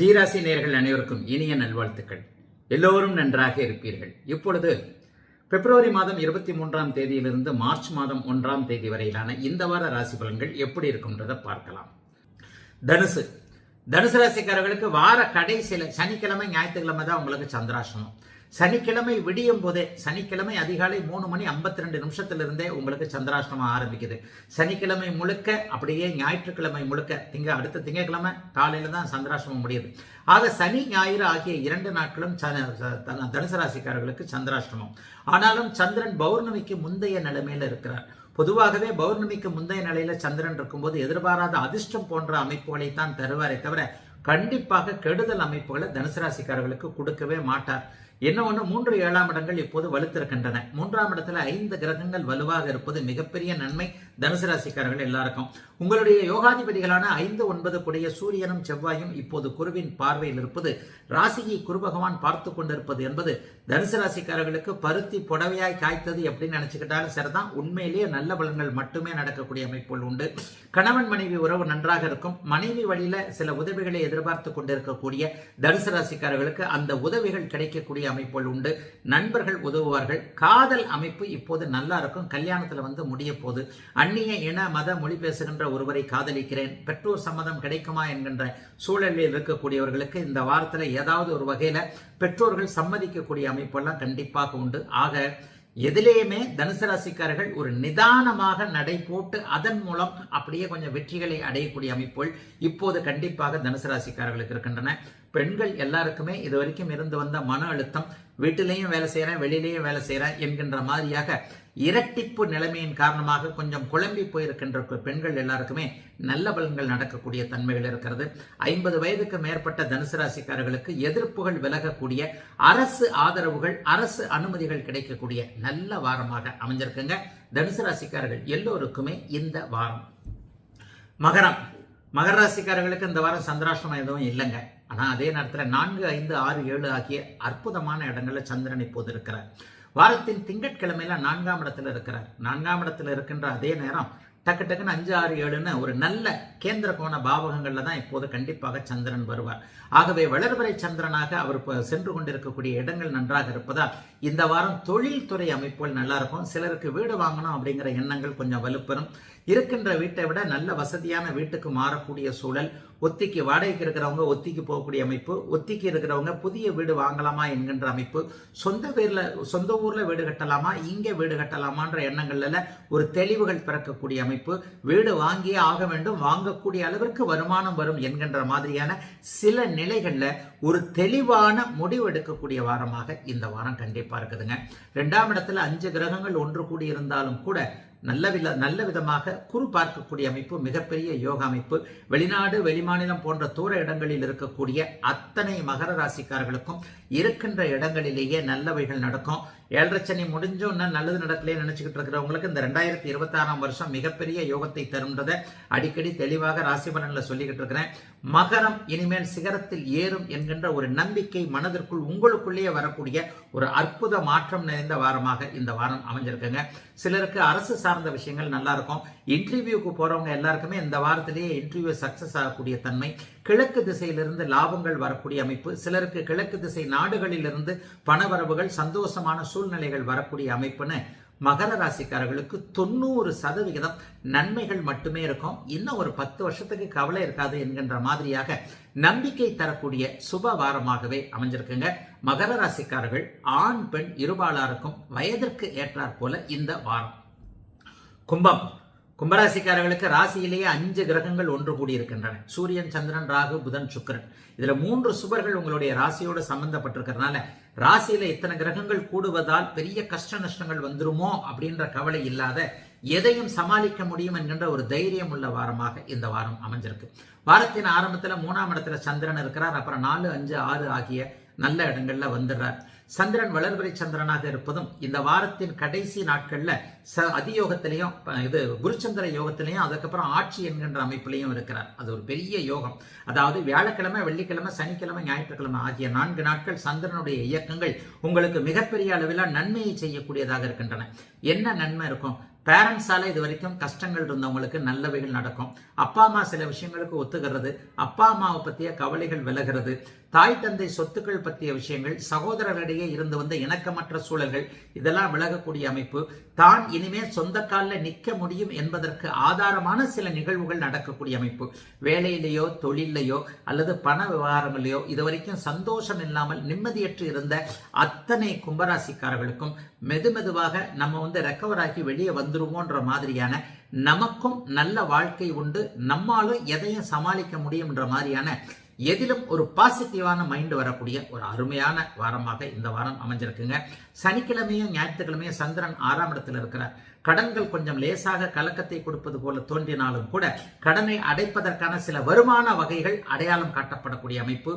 ஜீராசி நேர்கள் அனைவருக்கும் இனிய நல்வாழ்த்துக்கள். எல்லோரும் நன்றாக இருப்பீர்கள். இப்பொழுது பிப்ரவரி மாதம் இருபத்தி மூன்றாம் தேதியிலிருந்து மார்ச் மாதம் ஒன்றாம் தேதி வரையிலான இந்த வார ராசி பலன்கள் எப்படி இருக்கும்ன்றதை பார்க்கலாம். தனுசு. தனுசு ராசிக்காரர்களுக்கு வார கடைசியில் சனிக்கிழமை ஞாயிற்றுக்கிழமை தான் உங்களுக்கு சந்திராசனம் சனிக்கிழமை விடியும் போதே சனிக்கிழமை அதிகாலை மூணு மணி ஐம்பத்தி ரெண்டு நிமிஷத்திலிருந்தே உங்களுக்கு சந்திராஷ்டமம் ஆரம்பிக்குது. சனிக்கிழமை முழுக்க அப்படியே ஞாயிற்றுக்கிழமை முழுக்க திங்க அடுத்த திங்கக்கிழமை காலையில தான் சந்திராஷ்டமம் முடியுது. ஆக சனி ஞாயிறு ஆகிய இரண்டு நாட்களும் தனுசு ராசிக்காரர்களுக்கு சந்திராஷ்டமம். ஆனாலும் சந்திரன் பௌர்ணமிக்கு முந்தைய நிலைமையில் இருக்கிறார். பொதுவாகவே பௌர்ணமிக்கு முந்தைய நிலையில சந்திரன் இருக்கும்போது எதிர்பாராத அதிர்ஷ்டம் போன்ற அமைப்புகளை தான் தருவாரே தவிர கண்டிப்பாக கெடுதல் அமைப்புகளை தனுசு ராசிக்காரர்களுக்கு கொடுக்கவே மாட்டார். என்ன ஒன்று மூன்று ஏழாம் இடங்கள் இப்போது வலுத்திருக்கின்றன. மூன்றாம் இடத்துல ஐந்து கிரகங்கள் வலுவாக இருப்பது மிகப்பெரிய நன்மை தனுசு ராசிக்காரர்கள் எல்லாருக்கும். உங்களுடைய யோகாதிபதிகளான ஐந்து ஒன்பது கூடிய சூரியனும் செவ்வாயும் இப்போது குருவின் பார்வையில் இருப்பது ராசியை குரு பகவான் பார்த்து கொண்டிருப்பது என்பது தனுசு ராசிக்காரர்களுக்கு பருத்தி புடவையாய் காய்த்தது எப்படின்னு நினைச்சுக்கிட்டாலும் சரிதான். உண்மையிலேயே நல்ல பலன்கள் மட்டுமே நடக்கக்கூடிய அமைப்புகள் உண்டு. கணவன் மனைவி உறவு நன்றாக இருக்கும். மனைவி வழியில சில உதவிகளை எதிர்பார்த்து கொண்டிருக்கக்கூடிய தனுசு ராசிக்காரர்களுக்கு அந்த உதவிகள் கிடைக்கக்கூடிய அமைப்புகள் உண்டு நண்பர்கள் உதவுவார்கள். காதல் அமைப்பு இப்போது நல்லா இருக்கும் கல்யாணத்துல வந்து முடிய போது அந்நிய இன மத மொழி பேசுகின்ற ஒருவரை காதலிக்கிறேன். பெற்றோர் சம்மதம் கிடைக்குமா என்கின்ற சூழலில் இருக்கக்கூடியவர்களுக்கு இந்த வாரத்துல ஏதாவது ஒரு வகையில பெற்றோர்கள் சம்மதிக்கக்கூடிய அமைப்பெல்லாம் கண்டிப்பாக உண்டு. ஆக எதிலேயுமே தனுசு ராசிக்காரர்கள் ஒரு நிதானமாக நடை போட்டு அதன் மூலம் அப்படியே கொஞ்சம் வெற்றிகளை அடையக்கூடிய அமைப்புகள் இப்போது கண்டிப்பாக தனுசு ராசிக்காரர்களுக்கு இருக்கின்றன. பெண்கள் எல்லாருக்குமே இது வரைக்கும் இருந்து வந்த மன அழுத்தம் வீட்டிலையும் வேலை செய்கிறேன் வெளியிலையும் வேலை செய்கிறேன் என்கின்ற மாதிரியாக இரட்டிப்பு நிலைமையின் காரணமாக கொஞ்சம் குழம்பி போயிருக்கின்ற பெண்கள் எல்லாருக்குமே நல்ல பலன்கள் நடக்கக்கூடிய தன்மைகள் இருக்கிறது. ஐம்பது வயதுக்கு மேற்பட்ட தனுசு ராசிக்காரர்களுக்கு எதிர்ப்புகள் விலகக்கூடிய அரசு ஆதரவுகள் அரசு அனுமதிகள் கிடைக்கக்கூடிய நல்ல வாரமாக அமைஞ்சிருக்குங்க. தனுசு ராசிக்காரர்கள் எல்லோருக்குமே இந்த வாரம். மகரம். மகர ராசிக்காரர்களுக்கு இந்த வாரம் சந்திராஷ்டமம் எதுவும் இல்லைங்க. ஆனால் அதே நேரத்தில் நான்கு ஐந்து ஆறு ஏழு ஆகிய அற்புதமான இடங்களில் சந்திரன் இப்போது இருக்கிறார். வாரத்தின் திங்கட்கிழமையில நான்காம் இடத்துல இருக்கிறார். நான்காம் இடத்துல இருக்கின்ற அதே நேரம் டக்கு டக்குன்னு அஞ்சு ஆறு ஏழுன்னு ஒரு நல்ல கேந்திர கோண பாவகங்களில் தான் இப்போது கண்டிப்பாக சந்திரன் வருவார். ஆகவே வளர்வரை சந்திரனாக அவர் சென்று கொண்டிருக்கக்கூடிய இடங்கள் நன்றாக இருப்பதால் இந்த வாரம் தொழில்துறை அமைப்புகள் நல்லா இருக்கும். சிலருக்கு வீடு வாங்கணும் அப்படிங்கிற எண்ணங்கள் கொஞ்சம் வலுப்பெறும். இருக்கின்ற வீட்டை விட நல்ல வசதியான வீட்டுக்கு மாறக்கூடிய சூழல் ஒத்திக்கு வாடகைக்கு இருக்கிறவங்க ஒத்திக்கு போகக்கூடிய அமைப்பு ஒத்திக்கு இருக்கிறவங்க புதிய வீடு வாங்கலாமா என்கின்ற அமைப்பு சொந்த வீரில் சொந்த ஊரில் வீடு கட்டலாமா இங்கே வீடு கட்டலாமான்ற எண்ணங்கள்ல ஒரு தெளிவுகள் பிறக்கக்கூடிய அமைப்பு. வீடு வாங்கியே ஆக வேண்டும் வாங்கக்கூடிய அளவிற்கு வருமானம் வரும் என்கின்ற மாதிரியான சில நிலைகளில் ஒரு தெளிவான முடிவு எடுக்கக்கூடிய வாரமாக இந்த வாரம் கண்டிப்பாக இருக்குதுங்க. ரெண்டாம் இடத்துல அஞ்சு கிரகங்கள் ஒன்று கூடி இருந்தாலும் கூட நல்ல வித நல்ல விதமாக குறு பார்க்கக்கூடிய அமைப்பு மிகப்பெரிய யோக அமைப்பு. வெளிநாடு வெளிமாநிலம் போன்ற தூர இடங்களில் இருக்கக்கூடிய அத்தனை மகர ராசிக்காரர்களுக்கும் இருக்கின்ற இடங்களிலேயே நல்லவைகள் நடக்கும். ஏழரை சனி முடிஞ்சோன்னா நல்லது நடக்கலையே நினைச்சுக்கிட்டு இருக்கிறவங்களுக்கு இந்த ரெண்டாயிரத்தி இருபத்தாறாம் வருஷம் மிகப்பெரிய யோகத்தை தரும்ன்றதை அடிக்கடி தெளிவாக ராசி பலன்ல சொல்லிக்கிட்டு இருக்கிறேன். மகரம் இனிமேல் சிகரத்தில் ஏறும் என்கின்ற ஒரு நம்பிக்கை மனதிற்குள் உங்களுக்குள்ளேயே வரக்கூடிய ஒரு அற்புத மாற்றம் நிறைந்த வாரமாக இந்த வாரம் அமைஞ்சிருக்குங்க. சிலருக்கு அரசு சார்ந்த விஷயங்கள் நல்லா இருக்கும் இன்டர்வியூக்கு போறவங்க எல்லாருக்குமே இந்த வாரத்திலேயே இன்டர்வியூ சக்சஸ் ஆகக்கூடிய தன்மை கிழக்கு திசையிலிருந்து லாபங்கள் வரக்கூடிய அமைப்பு சிலருக்கு கிழக்கு திசை நாடுகளிலிருந்து பணவரவுகள் சந்தோஷமான சூழ்நிலைகள் வரக்கூடிய அமைப்புன்னு மகர ராசிக்காரர்களுக்கு தொண்ணூறு சதவிகிதம் நன்மைகள் மட்டுமே இருக்கும். இன்னும் ஒரு பத்து வருஷத்துக்கு கவலை இருக்காது என்கின்ற மாதிரியாக நம்பிக்கை தரக்கூடிய சுப வாரமாகவே அமைஞ்சிருக்குங்க. மகர ராசிக்காரர்கள் ஆண் பெண் இருபாலாருக்கும் வயதிற்கு ஏற்றாற் போல இந்த வாரம். கும்பம். கும்பராசிக்காரர்களுக்கு ராசியிலேயே அஞ்சு கிரகங்கள் ஒன்று கூடி இருக்கின்றன சூரியன் சந்திரன் ராகு புதன் சுக்கிரன். இதுல மூன்று சுபர்கள் உங்களுடைய ராசியோடு சம்பந்தப்பட்டிருக்கிறதுனால ராசியில இத்தனை கிரகங்கள் கூடுவதால் பெரிய கஷ்ட நஷ்டங்கள் வந்துருமோ அப்படின்ற கவலை இல்லாத எதையும் சமாளிக்க முடியும் என்கின்ற ஒரு தைரியம் உள்ள வாரமாக இந்த வாரம் அமைஞ்சிருக்கு. வாரத்தின் ஆரம்பத்துல மூணாம் இடத்துல சந்திரன் இருக்கிறார். அப்புறம் நாலு அஞ்சு ஆறு ஆகிய நல்ல இடங்கள்ல வந்துடுறார். சந்திரன் வளர்பிறை சந்திரனாக இருப்பதும் இந்த வாரத்தின் கடைசி நாட்களில் ச அதியோகத்திலையும் இது குருச்சந்திர யோகத்திலையும் அதுக்கப்புறம் ஆட்சி என்கின்ற அமைப்பிலையும் இருக்கிறார். அது ஒரு பெரிய யோகம். அதாவது வியாழக்கிழமை வெள்ளிக்கிழமை சனிக்கிழமை ஞாயிற்றுக்கிழமை ஆகிய நான்கு நாட்கள் சந்திரனுடைய இயக்கங்கள் உங்களுக்கு மிகப்பெரிய அளவில் நன்மையை செய்யக்கூடியதாக இருக்கின்றன. என்ன நன்மை இருக்கும்? பேரண்ட்ஸால இது வரைக்கும் கஷ்டங்கள் இருந்தவங்களுக்கு நல்லவைகள் நடக்கும். அப்பா அம்மா சில விஷயங்களுக்கு ஒத்துக்கிறது அப்பா அம்மாவை பற்றிய கவலைகள் விலகிறது தாய் தந்தை சொத்துக்கள் பற்றிய விஷயங்கள் சகோதரரிடையே இருந்து வந்த இணக்கமற்ற சூழல்கள் இதெல்லாம் விலகக்கூடிய அமைப்பு. தான் இனிமே சொந்த காலில் நிற்க முடியும் என்பதற்கு ஆதாரமான சில நிகழ்வுகள் நடக்கக்கூடிய அமைப்பு. வேலையிலேயோ தொழிலையோ அல்லது பண விவகாரங்களையோ இது வரைக்கும் சந்தோஷம் இல்லாமல் நிம்மதியற்று இருந்த அத்தனை கும்பராசிக்காரர்களுக்கும் மெதுமெதுவாக நம்ம வந்து ரெக்கவர் ஆகி வெளியே வந்து வந்துருவோன்ற மாதிரியான நமக்கும் நல்ல வாழ்க்கை உண்டு. நம்மாலும் எதையும் சமாளிக்க முடியும்ன்ற மாதிரியான எதிலும் ஒரு பாசிட்டிவான மைண்ட் வரக்கூடிய ஒரு அருமையான வாரமாக இந்த வாரம் அமைஞ்சிருக்குங்க. சனிக்கிழமையும் ஞாயிற்றுக்கிழமையும் சந்திரன் ஆறாம் இடத்துல இருக்கிறார் கடன்கள் கொஞ்சம் லேசாக கலக்கத்தை கொடுப்பது போல தோன்றினாலும் கூட கடனை அடைப்பதற்கான சில வருமான வகைகள் அடையாளம் காட்டப்படக்கூடிய அமைப்பு.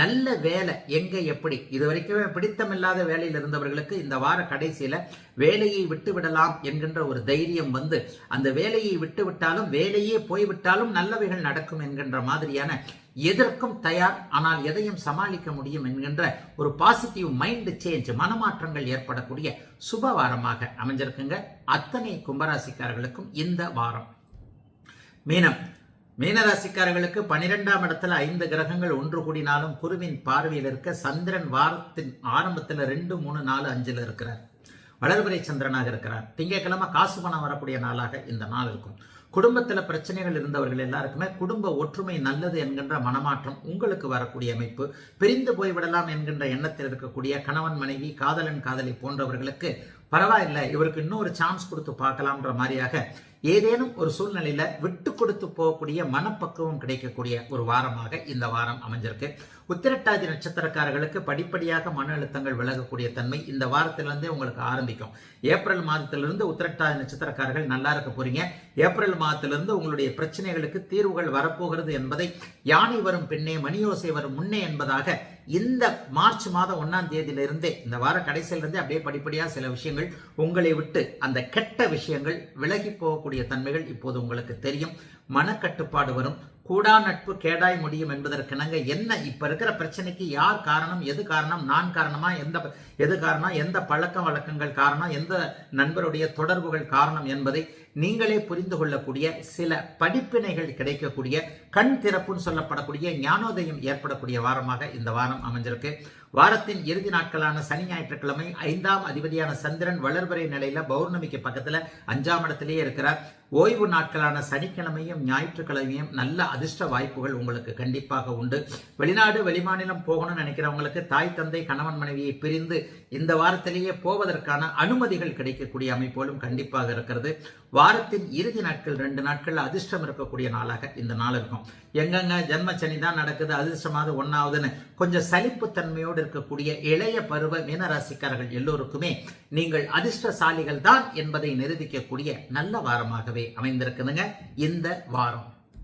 நல்ல வேலை எங்க எப்படி? இது வரைக்குமே பிடித்தமில்லாத வேலையில் இருந்தவர்களுக்கு இந்த வார கடைசியில வேலையை விட்டு விடலாம் என்கின்ற ஒரு தைரியம் வந்து அந்த வேலையை விட்டுவிட்டாலும் வேலையே போய்விட்டாலும் நல்லவைகள் நடக்கும் என்கின்ற மாதிரியான எதற்கும் தயார் ஆனால் எதையும் சமாளிக்க முடியும் என்கின்ற ஒரு பாசிட்டிவ் மைண்ட் சேஞ்ச் மனமாற்றங்கள் ஏற்படக்கூடிய சுப வாரமாக அமைஞ்சிருக்குங்க. அத்தனை கும்பராசிக்காரர்களுக்கும் இந்த வாரம். மீனம் மீனராசிக்காரர்களுக்கு பனிரெண்டாம் இடத்துல ஐந்து கிரகங்கள் ஒன்று கூடினாலும் குருவின் பார்வையில் இருக்க சந்திரன் வாரத்தின் ஆரம்பத்தில் ரெண்டு மூணு நாலு அஞ்சில் இருக்கிறார். வளர்பிறை சந்திரனாக இருக்கிறார். திங்கட்கிழமை காசு பணம் வரக்கூடிய நாளாக இந்த நாள் இருக்கும். குடும்பத்தில் பிரச்சனைகள் இருந்தவர்கள் எல்லாருக்குமே குடும்ப ஒற்றுமை நல்லது என்கின்ற மனமாற்றம் உங்களுக்கு வரக்கூடிய அமைப்பு. பிரிந்து போய்விடலாம் என்கின்ற எண்ணத்தில் இருக்கக்கூடிய கணவன் மனைவி காதலன் காதலி போன்றவர்களுக்கு பரவாயில்லை இவருக்கு இன்னொரு சான்ஸ் கொடுத்து பார்க்கலாம்ன்ற மாதிரியாக ஏதேனும் ஒரு சூழ்நிலையில விட்டு கொடுத்து போகக்கூடிய மனப்பக்குவம் கிடைக்கக்கூடிய ஒரு வாரமாக இந்த வாரம் அமைஞ்சிருக்கு. உத்திரட்டாதி நட்சத்திரக்காரர்களுக்கு படிப்படியாக மன அழுத்தங்கள் விலகக்கூடிய தன்மை இந்த வாரத்திலிருந்தே உங்களுக்கு ஆரம்பிக்கும். ஏப்ரல் மாதத்திலிருந்து உத்திரட்டாதி நட்சத்திரக்காரர்கள் நல்லா இருக்க போறீங்க. ஏப்ரல் மாதத்திலிருந்து உங்களுடைய பிரச்சனைகளுக்கு தீர்வுகள் வரப்போகிறது என்பதை யானை வரும் பின்னே மணியோசை வரும் முன்னே என்பதாக இந்த மார்ச் மாதம் ஒன்னாம் தேதியிலிருந்தே இந்த வார கடைசியிலிருந்தே அப்படியே படிப்படியாக சில விஷயங்கள் உங்களை விட்டு அந்த கெட்ட விஷயங்கள் விலகி போகக்கூடிய தன்மைகள் இப்போது உங்களுக்கு தெரியும். மனக்கட்டுப்பாடு வரும். கூடா நட்பு கேடாய் முடியும் என்பதற்கிணங்க என்ன? இப்ப இருக்கிற பிரச்சனைக்கு யார் காரணம்? எது காரணம்? நான் காரணமா? எந்த எது காரணம்? எந்த பழக்க வழக்கங்கள் காரணம்? எந்த நண்பருடைய தொடர்புகள் காரணம் என்பதை நீங்களே புரிந்து கொள்ளக்கூடிய சில படிப்பினைகள் கிடைக்கக்கூடிய கண் திறப்புன்னு சொல்லப்படக்கூடிய ஞானோதயம் ஏற்படக்கூடிய வாரமாக இந்த வாரம் அமைஞ்சிருக்கு. வாரத்தின் இறுதி நாட்களான சனி ஞாயிற்றுக்கிழமை ஐந்தாம் அதிபதியான சந்திரன் வளர்வரை நிலையில பௌர்ணமிக்கு பக்கத்துல அஞ்சாம் இடத்திலேயே இருக்கிறார். ஓய்வு நாட்களான சனிக்கிழமையும் ஞாயிற்றுக்கிழமையும் நல்ல அதிர்ஷ்ட வாய்ப்புகள் உங்களுக்கு கண்டிப்பாக உண்டு. வெளிநாடு வெளிமாநிலம் போகணும்னு நினைக்கிறவங்களுக்கு தாய் தந்தை கணவன் மனைவியை பிரிந்து இந்த வாரத்திலேயே போவதற்கான அனுமதிகள் கிடைக்கக்கூடிய அமைப்போலும் கண்டிப்பாக இருக்கிறது. வாரத்தின் இறுதி நாட்கள் ரெண்டு நாட்கள் அதிர்ஷ்டம் இருக்கக்கூடிய நாளாக இந்த நாள் இருக்கும். எங்கெங்க ஜென்ம சனி தான் நடக்குது அதிர்ஷ்டமாக ஒன்னாவதுன்னு கொஞ்சம் சலிப்புத்தன்மையோடு இருக்கக்கூடிய இளைய பருவ மீனராசிக்காரர்கள் எல்லோருக்குமே நீங்கள் அதிர்ஷ்டசாலிகள் தான் என்பதை நிரூபிக்கக்கூடிய நல்ல வாரமாகவே அமைந்திருக்குதுங்க இந்த வாரம்